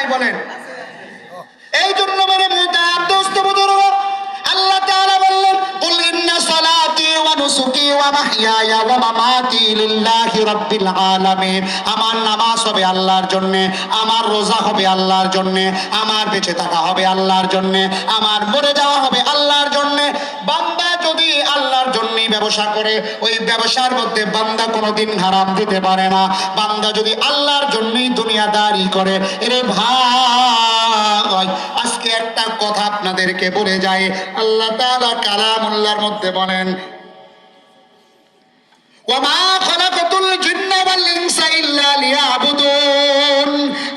নাই বলেন। এই জন্য মানে দোস্ত আল্লাহ তাআলা বললেন, কুল ইন্না সালাতি ওয়া নুসুকি ওয়া মাহইয়ায়া ওয়া মামাতি লিল্লাহি রাব্বিল আলামিন। আমার নামাজ হবে আল্লাহর জন্য, আমার রোজা হবে আল্লাহর জন্য, আমার বেঁচে থাকা হবে আল্লাহর জন্য, আমার মরে যাওয়া হবে আল্লাহর জন্য। বান্দা যদি আল্লাহর জন্যই ব্যবসা করে, ওই ব্যবসার মধ্যে বান্দা কোনোদিন হারাম দিতে পারে না। বান্দা যদি আল্লাহর জন্যই দুনিয়াদারি করে, এরে ভাই, আজকে একটা কথা আপনাদেরকে বলে যায় আল্লাহ তাআলা কালামুল্লাহর মধ্যে বলেন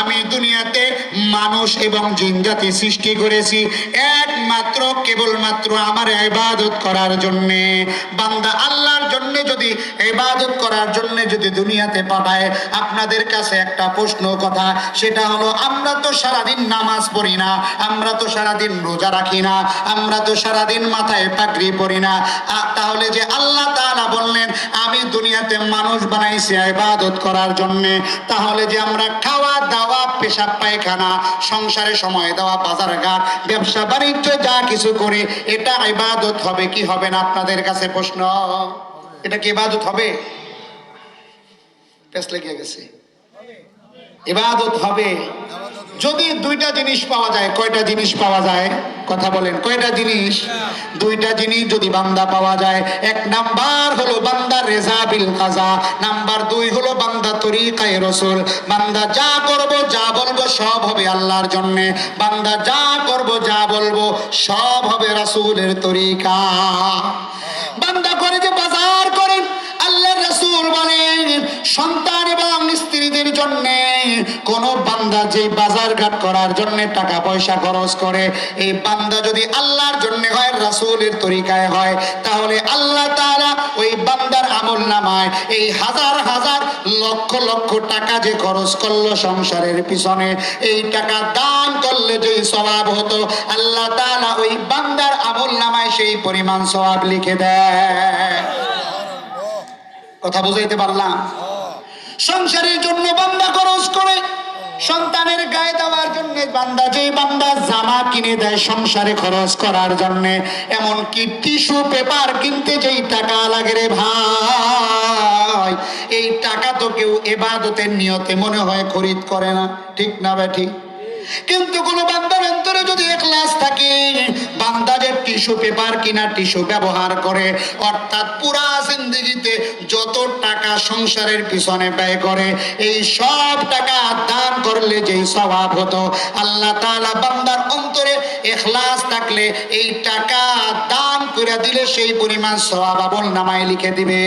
আমি দুনিয়াতে মানুষ এবং জিন জাতি সৃষ্টি করেছি একমাত্র, কেবলমাত্র আমার ইবাদত করার জন্য। বান্দা আল্লাহর জন্য যদি, ইবাদত করার জন্য যদি দুনিয়াতে পাঠায়, আপনাদের কাছে একটা প্রশ্ন কথা, সেটা হলো, আমরা তো সারাদিন নামাজ পড়ি না, আমরা তো সারাদিন রোজা রাখি না, আমরা তো সারাদিন মাথায় পাগড়ি পড়ি না। তাহলে যে আল্লাহ তাআলা বললেন, আমি দুনিয়াতে মানুষ বানাইছি ইবাদত করার জন্য, তাহলে যে আমরা খাওয়া দাওয়া পেশাব পায়খানা সংসারে সময় দেওয়া, বাজার ঘাট, ব্যবসা, বাণিজ্য, যা কিছু করে, এটা ইবাদত হবে, কি হবে না আপনাদের কাছে প্রশ্ন? এটা কি ইবাদত হবে? পেস লেগে গেছে। ইবাদত হবে। যদি দুইটা জিনিস পাওয়া যায়, কয়টা জিনিস পাওয়া যায়? কথা বলেন, কয়টা জিনিস? দুইটা জিনিস যদি বান্দা পাওয়া যায়, এক নাম্বার হলো বান্দা রেজা বিল কাজা, নাম্বার দুই হলো বান্দা তরিকায় রসুল। বান্দা যা করব, যা বলব, সব হবে আল্লাহর জন্য। বান্দা যা করব, যা বলব, সব হবে রাসূলের তরিকা। বান্দা করে যে বাজার বলেন সন্তান এবং স্ত্রীদের জন্য কোন বান্দা যে বাজার ঘাট করার জন্য টাকা পয়সা খরচ করে, এই বান্দা যদি আল্লাহর জন্য হয়, রাসূলের তরিকায় হয়, তাহলে আল্লাহ তাআলা ওই বান্দার আমল নামায়। এই হাজার হাজার লক্ষ লক্ষ টাকা যে খরচ করল সংসারের পিছনে, এই টাকা দান করলে যে সওয়াব হতো, আল্লাহ তাআলা ওই বান্দার আমল নামায় সেই পরিমাণ সওয়াব লিখে দেয়। কথা বুঝাইতে পারলাম। সংসারের জন্য বান্দা খরচ করে, সন্তানের গায়ে দেওয়ার জন্য বান্দা যে বান্দা জামা কিনে দেয় সংসারে খরচ করার জন্য এমনকি টিস্যু পেপার কিনতে যেই টাকা লাগে রে ভাই? এই টাকা তো কেউ এবাদতের নিয়তে মনে হয় খরিদ করে না, ঠিক না বে ঠিক কিন্তু কোন বান্দার টিস্যু পেপার কিনা টিস্যু ব্যবহার করে, অর্থাৎ পুরা জিন্দগিতে যত টাকা সংসারের পিছনে ব্যয় করে, এই সব টাকা দান করলে যেই স্বভাব হতো, আল্লাহ তাআলা বান্দার অন্তরে এখলাস থাকলে এই টাকা দান করে দিলে সেই পরিমাণ স্বভাব আমল নামায় লিখে দিবে।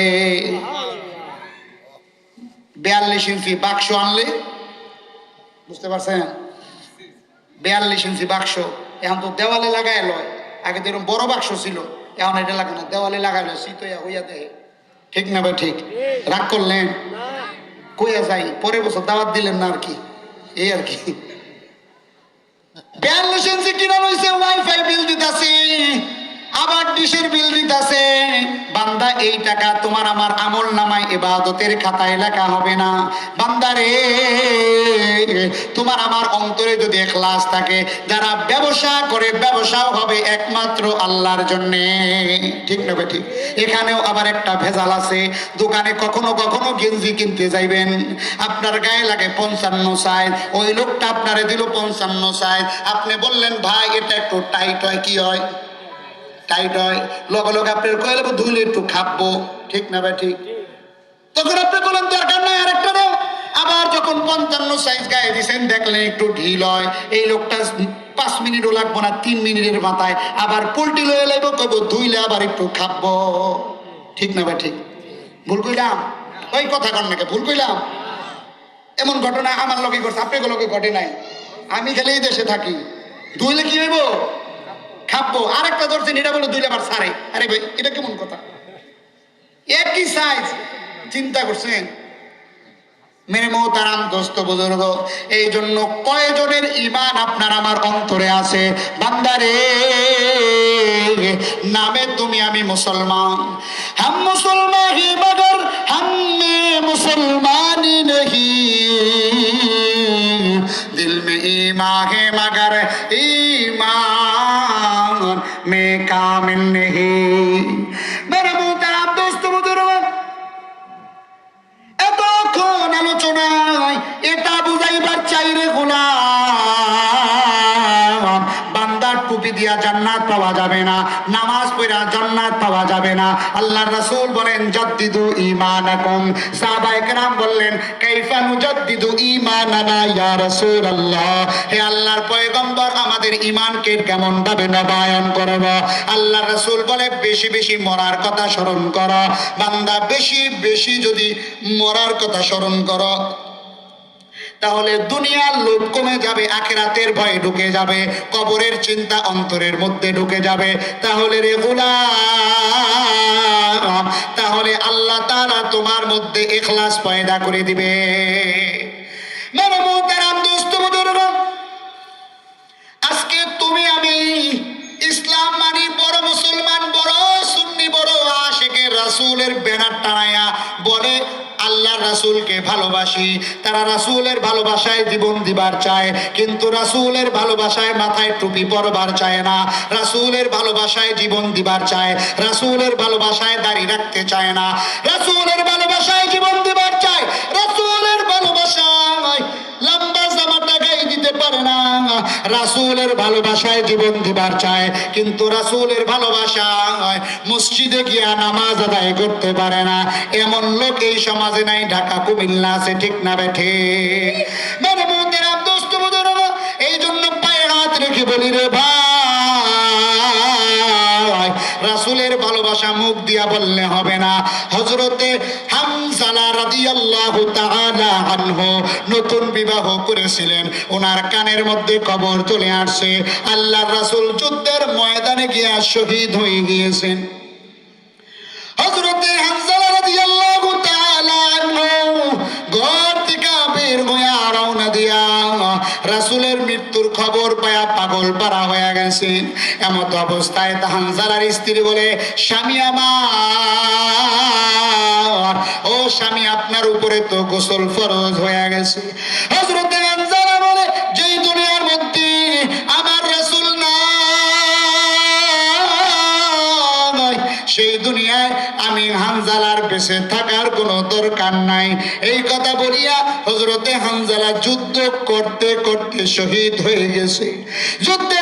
বিয়াল্লিশ ইঞ্চি বাক্স আনলে, বুঝতে পারছেন? বিয়াল্লিশ ইঞ্চি বাক্স, এখন তো দেওয়ালে লাগাই লয়। আগে তো এরকম বড় বাক্স ছিল। এখন এটা লাগানো। দেওয়ালে লাগালো শীত হইয়া দেয় ঠিক না ভাই, ঠিক? রাগ করলেন? কইয়া যাই, পরের বছর দাওয়াত দিলেন না আর কি? এই আর কি। বিয়াল্লিশ ইঞ্চি কিনা রয়েছে ওয়াইফাই বিল দিতেছে। আবার ডিশের বিল দিতেছে, বান্দা, এই টাকা তোমার আমার আমল নামায় এবাদতের খাতায় লেখা হবে না। বান্দা রে, তোমার আমার অন্তরে যদি এখলাস থাকে, যারা ব্যবসা করে ব্যবসাও হবে একমাত্র আল্লাহর জন্য। ঠিক না ঠিক এখানেও আবার একটা ভেজাল আছে, দোকানে কখনো কখনো গেঞ্জি কিনতে যাইবেন। আপনার গায়ে লাগে পঞ্চান্ন সাইজ, ওই লোকটা আপনারে দিল পঞ্চান্ন সাইজ। আপনি বললেন, ভাই, এটা একটু টাইট হয়, কি হয়? টাইট হয়। লগে লগে আপনার কয়ে লাগবো ধুইলে একটু খাব। ঠিক না ভাই, ঠিক। তখন আপনি বলেন দরকার নাই আরেকটা দাও আবার যখন পঞ্চান্ন সাইজ গায়ে দিছেন, দেখলেন একটু ঢিল হয়। এই লোকটা পাঁচ মিনিটও লাগবো না, তিন মিনিটের মাথায়। আবার পোল্ট্রি লয়ে লাগবো কব ধুইলে আবার একটু খাব। ঠিক না ভাই, ঠিক। ভুল কইলাম? ওই কথা কর নাকি, ভুল কইলাম? এমন ঘটনা আমার লগে ঘটছে আপনার লগে ঘটে নাই। আমি খালি এই দেশে থাকি। ধুইলে কি হইব? খাব, আরেকটা ধরছে নিরা বলো দুই লাভার সারে। আরে ভাই, এটা কেমন কথা? একই সাইজ চিন্তা করছেন? মেরে মহতারাম, দোস্ত বুজুর্গ এই জন্য কয়জনের ইমান আপনার আমার অন্তরে আছে? বান্দারে নামে তুমি আমি মুসলমান। হাম মুসলমান হি মগর হামে মুসলমানি নহি। দিল মে ইমা হে মগর ইমান में कामिल नहीं मेरे मोहतरम दोस्त बुजुर्ग এতক্ষণ আলোচনায় এটা বুঝাইবার চাই রে গোলাম বান্দার টুপি দিয়া জান্নাত পাওয়া যাবে না নামাজ পড়া জান্নাত পাওয়া যাবে না। আল্লাহ রাসূল বলেন, জাদ্দিদু ঈমানাকুম। সাহাবায়ে কেরাম বললেন, কাইফা নুজাদ্দিদু ঈমানানা ইয়া রাসূলুল্লাহ? হে আল্লাহর পয়গম্বর, আমাদের ঈমানকে কেমন ভাবে নবায়ন করব? আল্লাহ রাসূল বলে, বেশি বেশি মরার কথা স্মরণ করো। বান্দা, বেশি বেশি যদি মরার কথা স্মরণ করো। তাহলে দুনিয়ার লোভ কমে যাবে, আখেরাতের ভয়ে ঢুকে যাবে, কবরের চিন্তা অন্তরের মধ্যে ঢুকে যাবে। তাহলে রে তাহলে আল্লাহ তাআলা তোমার মধ্যে ইখলাস পয়দা করে দিবে। আজকে তুমি আমি ইসলাম মানি, বড় মুসলমান, বড় সুন্নি, বড় আশেকে রাসূলের ব্যানার টানায়া বলে আল্লাহ রাসুলকে ভালোবাসি। তারা রাসুলের ভালোবাসায় জীবন দিবার চায়, কিন্তু রাসুলের ভালোবাসায় মাথায় টুপি পরবার চায় না। রাসুলের ভালোবাসায় জীবন দিবার চায়, রাসুলের ভালোবাসায় দাড়ি রাখতে চায় না। রাসুলের ভালোবাসায় জীবন দিবার চায় রাসূলের ভালোবাসায় লম্বা জামাটা গায়ে দিতে পারে না। রাসূলের ভালোবাসায় জীবন দিবার চায়, কিন্তু রাসূলের ভালোবাসায় মসজিদে গিয়া নামাজ আদায় করতে পারে না। এমন লোক এই সমাজে নাই, ঢাকা, কুমিল্লা আছে, ঠিক না বেঠে এই জন্য পায়ে হাত রেখে বলি রে ভাই, রাসূলের ভালোবাসা মুখ দিয়া বললে হবে না। হযরতে নতুন বিবাহ করেছিলেন। ওনার কানের মধ্যে কবর চলে আসছে যুদ্ধের ময়দানে গিয়া শহীদ হয়ে গিয়েছেন। রাসূলের মৃত্যুর খবর পায়া পাগল পারা হয়ে গেছে। এমত অবস্থায় হামজালার স্ত্রী বলে, স্বামী আমার। ও স্বামী, আপনার উপরে তো গোসল ফরজ হয়ে গেছে। বলে দুনিয়ার মধ্যে আমার নাই, সেই দুনিয়ায় আমি হানজালার বেঁচে থাকার কোনো দরকার নাই। এই কথা বলিয়া হজরতে হানজালা যুদ্ধ করতে করতে শহীদ হয়ে গেছে। যুদ্ধের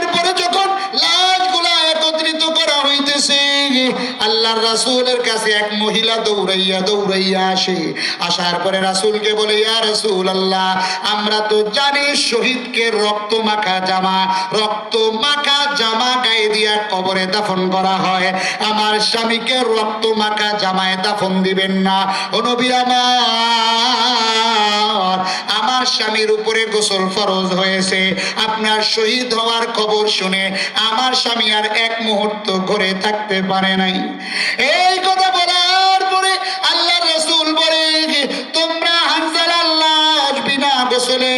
আল্লাহর রাসূলের কাছে এক মহিলা দৌড়াইয়া দৌড়াইয়া আসে। আসার পরে রাসূলকে বলে, ইয়া রাসূল আল্লাহ আমরা তো জানি শহীদকে রক্ত মাখা জামা, রক্ত মাখা জামা গায়ে দিয়া কবরে দাফন করা হয়। আমার স্বামীকে রক্ত মাখা জামায় দাফন দিবেন না। ও নবী আমার আমার স্বামীর উপরে গোসল ফরজ হয়েছে। আপনার শহীদ হওয়ার খবর শুনে আমার স্বামী আর এক মুহূর্ত ঘরে থাকতে পারে নাই। এই কথা বলার পরে আল্লাহ রসুল বলে তোমরা গোসলে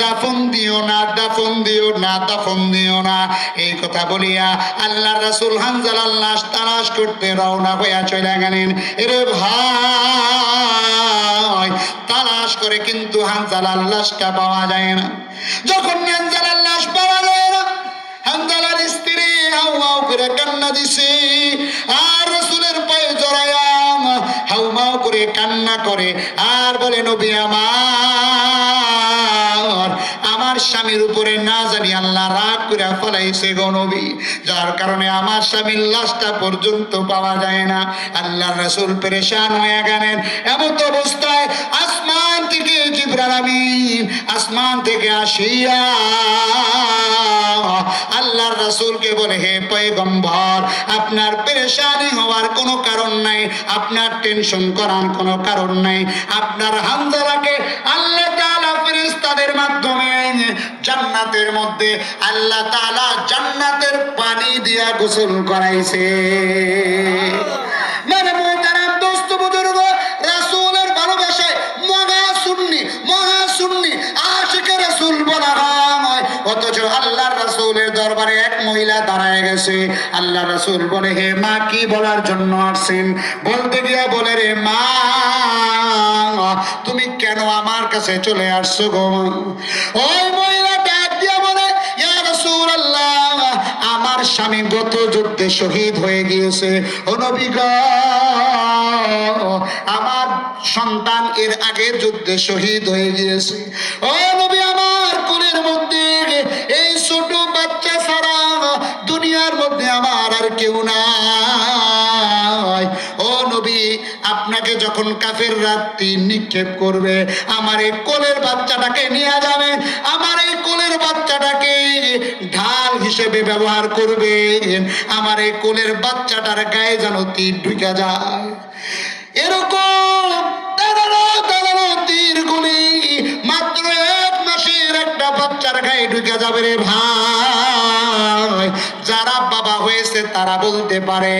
দাফন দিও না, দাফন দিও না, দাফন দিও না। এই কথা বলিয়া আল্লাহ রাসূল হানজাল আল্লাহ তালাশ করতে রওনা হইয়া চলে গেলেন। এরে ভাই, তালাশ করে কিন্তু হানজাল আল্লাহটা পাওয়া যায় না। যখন হানজাল আল্লাহ পাওয়া যায় না হানজালার স্ত্রী হাউ হাউ করে কান্না দিছে, আর করে, কান্না করে, আর বলে, নবী আমার আমার স্বামীর উপরে না জানি আল্লাহ রাগ করে ফলাইছে গো নবী। যার কারণে আমার স্বামীর লাশটা পর্যন্ত পাওয়া যায় না। আল্লাহ রসুল পরেশান হয়ে গেলেন। এমন অবস্থায় আসমান থেকে জিব্রাল আমিন, আসমান থেকে আসিয়া আল্লাহর রাসূলকে বলে, হে পয়গম্বর, আপনার পেরেশানি হওয়ার কোনো কারণ নাই, আপনার টেনশন করার কোনো কারণ নাই। আপনার হামজালাকে আল্লাহ তাআলা ফেরেশতাদের মাধ্যমে জান্নাতের মধ্যে আল্লাহ তাআলা জান্নাতের পানি দিয়া গোসল করাইছে। মানে মোহতারাম দোস্ত বুজুর্গ, রাসূলের ভালোবাসায় মহা সুন্নি মহা সুন্নি আশিকে রাসূল বলা হয়। অথচ আল্লাহর রাসুলের দরবারে এক মহিলা দাঁড়ায় গেছে। আল্লাহ রাসুল বলে, হে মা, কি বলার জন্য আসছেন? বলতে গিয়া বলে, রে মা, তুমি কেন আমার কাছে চলে আসছো গো? ওই মহিলা ডাক দিয়া বলে, ইয়া রাসুল আমার স্বামী গত যুদ্ধে শহীদ হয়ে গিয়েছে। অনবিগ আমার সন্তান এর আগের যুদ্ধে শহীদ হয়ে গিয়েছে। ও যখন কাফের রাত্রি নিক্ষেপ করবে, আমার এই কোলের বাচ্চাটাকে নিয়ে যাবে, আমার এই কোলের বাচ্চাটাকে ঢাল হিসেবে ব্যবহার করবে, আমার এই কোলের বাচ্চাটার গায়ে যেন তীর ঢুকে যায়। এরকম তীর মাত্র এক মাসের একটা বাচ্চার গায়ে ঢুকে যাবে রে হয়েছে তারা বলতে পারে,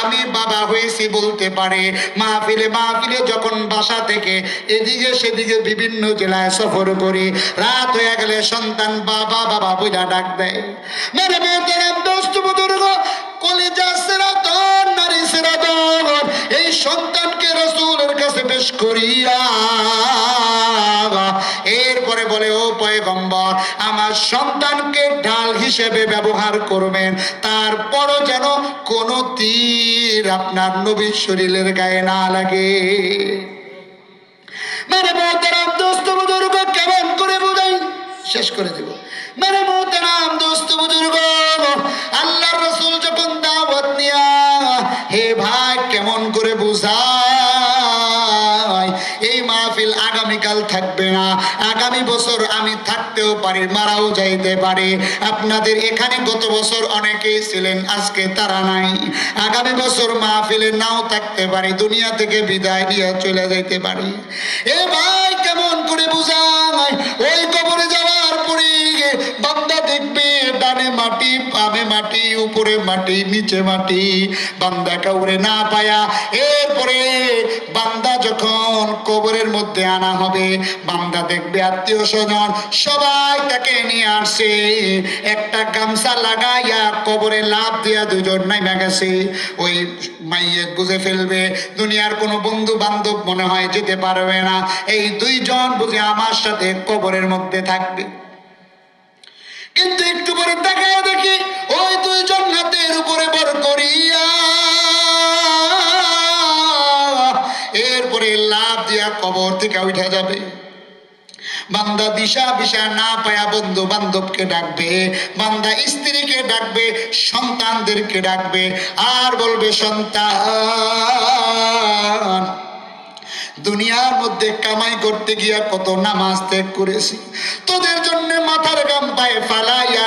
আমি বাবা হয়েছি বলতে পারে। মাহফিলে মাহফিলে যখন বাসা থেকে এদিকে সেদিকে বিভিন্ন জেলায় সফর করি, রাত হয়ে গেলে সন্তান বাবা বাবা বুঝা ডাক দেয়। মেরে মেয়ে দোস্ত বুজুর্গ কলিজা সেরাতন নারী সেরা সেরাতন এই সন্তানকে রসুলের কাছে পেশ করিয়া এরপরে বলে, ও পয়গম্বর, আমার সন্তানকে ঢাল হিসেবে ব্যবহার করবেন। তারপরও যেন কোনো তীর আপনার নবীর শরীরের গায়ে না লাগে। মানে মোহতারাম দোস্ত বুজুর্গ, কেমন করে বুঝাই? শেষ করে দেব। মানে মোহতারাম দোস্ত বুজুর্গ আল্লাহ রসুল যখন দাওয়াত নিয়া, হে ভাই থাকতেও পারি, মারাও যাইতে পারে। আপনাদের এখানে গত বছর অনেকেই ছিলেন, আজকে তারা নাই। আগামী বছর মাহফিলে নাও থাকতে পারে, দুনিয়া থেকে বিদায় দিয়ে চলে যাইতে পারে। এ ভাই, কেমন করে বুঝাই ওই কবরে মাটি পামে মাটি, উপরে মাটি, নিচে মাটি। বান্দা কাউরে না পায়া, এরপরে বান্দা যখন কবরের মধ্যে আনা হবে, বান্দা দেখবে আত্মীয় স্বজন সবাই তাকে নিয়ে আসছে। একটা গামছা লাগাইয়া কবরে লাভ দিয়া দুজন নাইমা গেছে। ওই মাইয়ে বুঝে ফেলবে, দুনিয়ার কোনো বন্ধু বান্ধব মনে হয় যেতে পারবে না। এই দুইজন বুঝে আমার সাথে কবরের মধ্যে থাকবে। কিন্তু একটু পরে এরপরে লাভ দিয়া কবর থেকে উঠে যাবে। বান্দা দিশা বিশা না পায়া বন্ধু বান্ধবকে ডাকবে, বান্দা স্ত্রীকে ডাকবে, সন্তানদেরকে ডাকবে, আর বলবে, সন্তান, দুনিয়ার মধ্যে কামাই করতে গিয়া কত নামাজ ত্যাগ করেছি। তোদের জন্য মাথার গাম পায়ে ফালাইয়া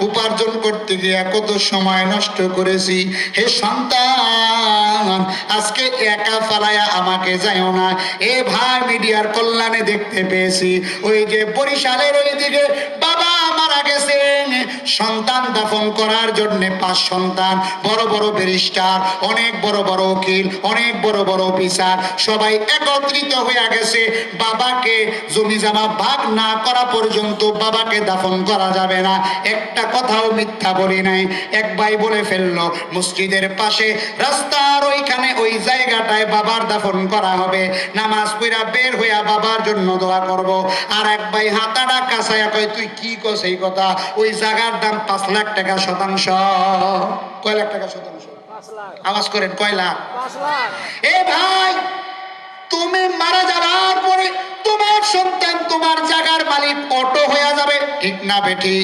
উপার্জন করতে গিয়ে কত সময় নষ্ট করেছি। হে সন্তান, আজকে একা পালায়া আমাকে যাইও না। এ ভাই মিডিয়ার কল্যাণে দেখতে পেয়েছি। ওই যে বরিশালের ওই দিকে বাবা মারা গেছেন। সন্তান দাফন করার জন্য পাঁচ সন্তান, বড় বড় ব্যারিস্টার, অনেক বড় বড় উকিল, অনেক বড় বড় অফিসার, সবাই একত্রিত হয়ে গেছে। বাবাকে জমি জামা ভাগ না করা পর্যন্ত বাবাকে দাফন করা যাবে না। একটা কথাও মিথ্যা বলি নাই। এক ভাই বলে ফেলল, মসজিদের পাশে রাস্তার ওইখানে ওই জায়গাটায় বাবার দাফন করা হবে। নামাজ পড়া বের হইয়া বাবার জন্য দোয়া করব। আর এক ভাই হাতাটা কাছায়া কয়, তুই কি কস এই কথা ওই জায়গার দাম পাঁচ লাখ টাকা শতাংশ। কয় লাখ টাকা শতাংশ? আওয়াজ করেন কয় লাখ। এ ভাই তুমি মারা যাবার পরে তোমার সন্তান তোমার জায়গার মালিক অটো হয়ে যাবে। ঠিক না বেটি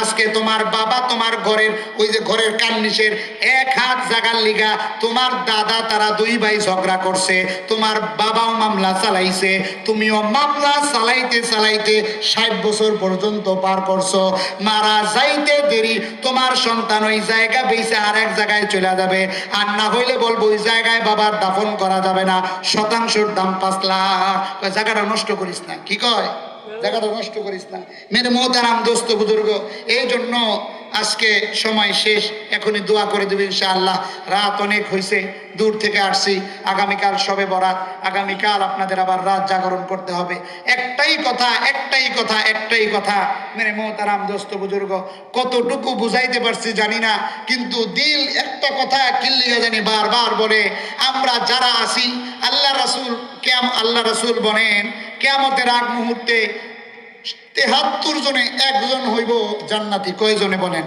আজকে তোমার বাবা তোমার ঘরের, ওই যে ঘরের কান্নিসের এক হাত জাগার লিগা তোমার দাদা, তারা দুই ভাই ঝগড়া করছে। তোমার বাবাও মামলা চালাইছে। তুমিও মামলা চালাইতে চালাইতে ষাট বছর পর্যন্ত পার করছ। মারা যাইতে দেরি, তোমার সন্তান ওই জায়গা বেঁচে আর এক জায়গায় চলে যাবে। আর না হইলে বলব, ওই জায়গায় বাবার দাফন করা যাবে না। শতাংশের দাম পাঁচ লাখ। জায়গাটা নষ্ট করিস না। কি কয়? জায়গাটা নষ্ট করিস না। মেরে মোহতারাম দোস্ত বুজুর্গ এই জন্য আজকে সময় শেষ। এখনই দোয়া করে দেবে ইনশাআল্লাহ। রাত অনেক হয়েছে দূর থেকে আসছি। আগামীকাল সবে বরাত। আগামীকাল আপনাদের আবার রাত জাগরণ করতে হবে। একটাই কথা একটাই কথা একটাই কথা। মেরে মোহতারাম দোস্ত বুজুর্গ কতটুকু বুঝাইতে পারছি জানি না, কিন্তু দিল একটা কথা কিল্লিগা জানি বারবার বলে, আমরা যারা আছি আল্লাহ রাসুল কেম আল্লাহ রাসুল বলেন, কেয়ামতের আগ মুহূর্তে তেহাত্তর জনে একজন হইব জান্নাতি। কয়জনে বলেন?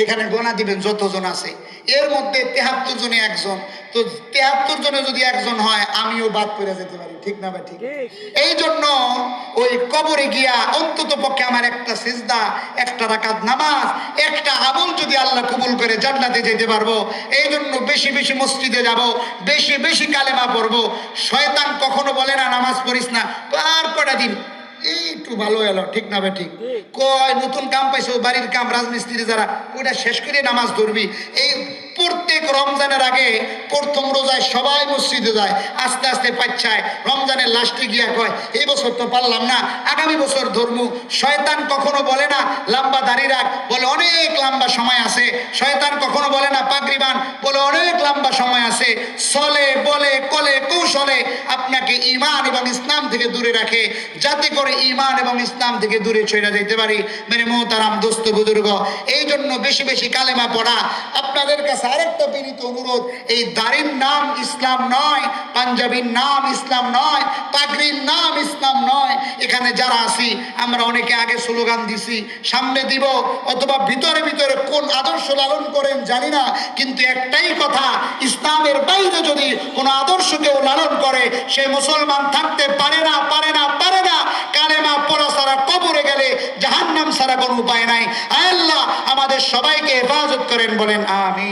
এখানে গোনা দিবেন যতজন আছে। এর মধ্যে তেহাত্তর জনে একজন। তো তেহাত্তর জনে যদি একজন হয় আমিও বাদ করে যেতে পারি। ঠিক না ভাই ঠিক? এই জন্য ওই কবরে গিয়া অন্তত পক্ষে আমার একটা সিজদা একটা রাকাত নামাজ একটা আমল যদি আল্লাহ কবুল করে জান্নাতে যেতে পারব এই জন্য বেশি বেশি মসজিদে যাব বেশি বেশি কালেমা পড়ব। শয়তান কখনো বলে না নামাজ পড়িস না। আর কটা দিন একটু ভালো এলো ঠিক না ভাই ঠিক। কয় নতুন কাম পাইছো বাড়ির কাম রাজমিস্ত্রি যারা ওইটা শেষ করে নামাজ ধরবি। এই প্রত্যেক রমজানের আগে প্রথম রোজায় সবাই মসজিদে যায়, আস্তে আস্তে পাচ্ছায়। রমজানের লাস্টে গিয়া কয়, এই বছর তো পারলাম না, আগামী বছর ধর্ম। শয়তান কখনো বলে না, লম্বা দাড়ি রাখ। বলে, অনেক লম্বা সময় আছে। শয়তান কখনো বলে না পাগরিবান বলে, অনেক লম্বা সময় আছে। চলে বলে, কলে, কৌশলে আপনাকে ইমান এবং ইসলাম থেকে দূরে রাখে। যাতে করে ইমান এবং ইসলাম থেকে দূরে চলে যেতে পারি। মেরে মোহতারাম দোস্ত বুজুর্গ এই জন্য বেশি বেশি কালেমা পড়া। আপনাদের কাছে আরেকটা বিনীত অনুরোধ এই দাড়ির নাম ইসলাম নয় পাঞ্জাবির নাম ইসলাম নয় পাগড়ির নাম ইসলাম নয়, এখানে যারা আছি, আমরা অনেকে আগে স্লোগান দিছি, সামনে দিব, অথবা ভিতরে ভিতরে কোন আদর্শ লালন করেন জানি না, কিন্তু একটাই কথা, ইসলামের বাইরে যদি কোনো আদর্শ কেউ লালন করে, সে মুসলমান থাকতে পারে না পারে না পারে না। কালেমা পড়া সারা কবরে গেলে জাহান্নাম সারা কোনো উপায় নাই। আল্লাহ, আমাদের সবাইকে হেফাজত করেন, বলেন আমি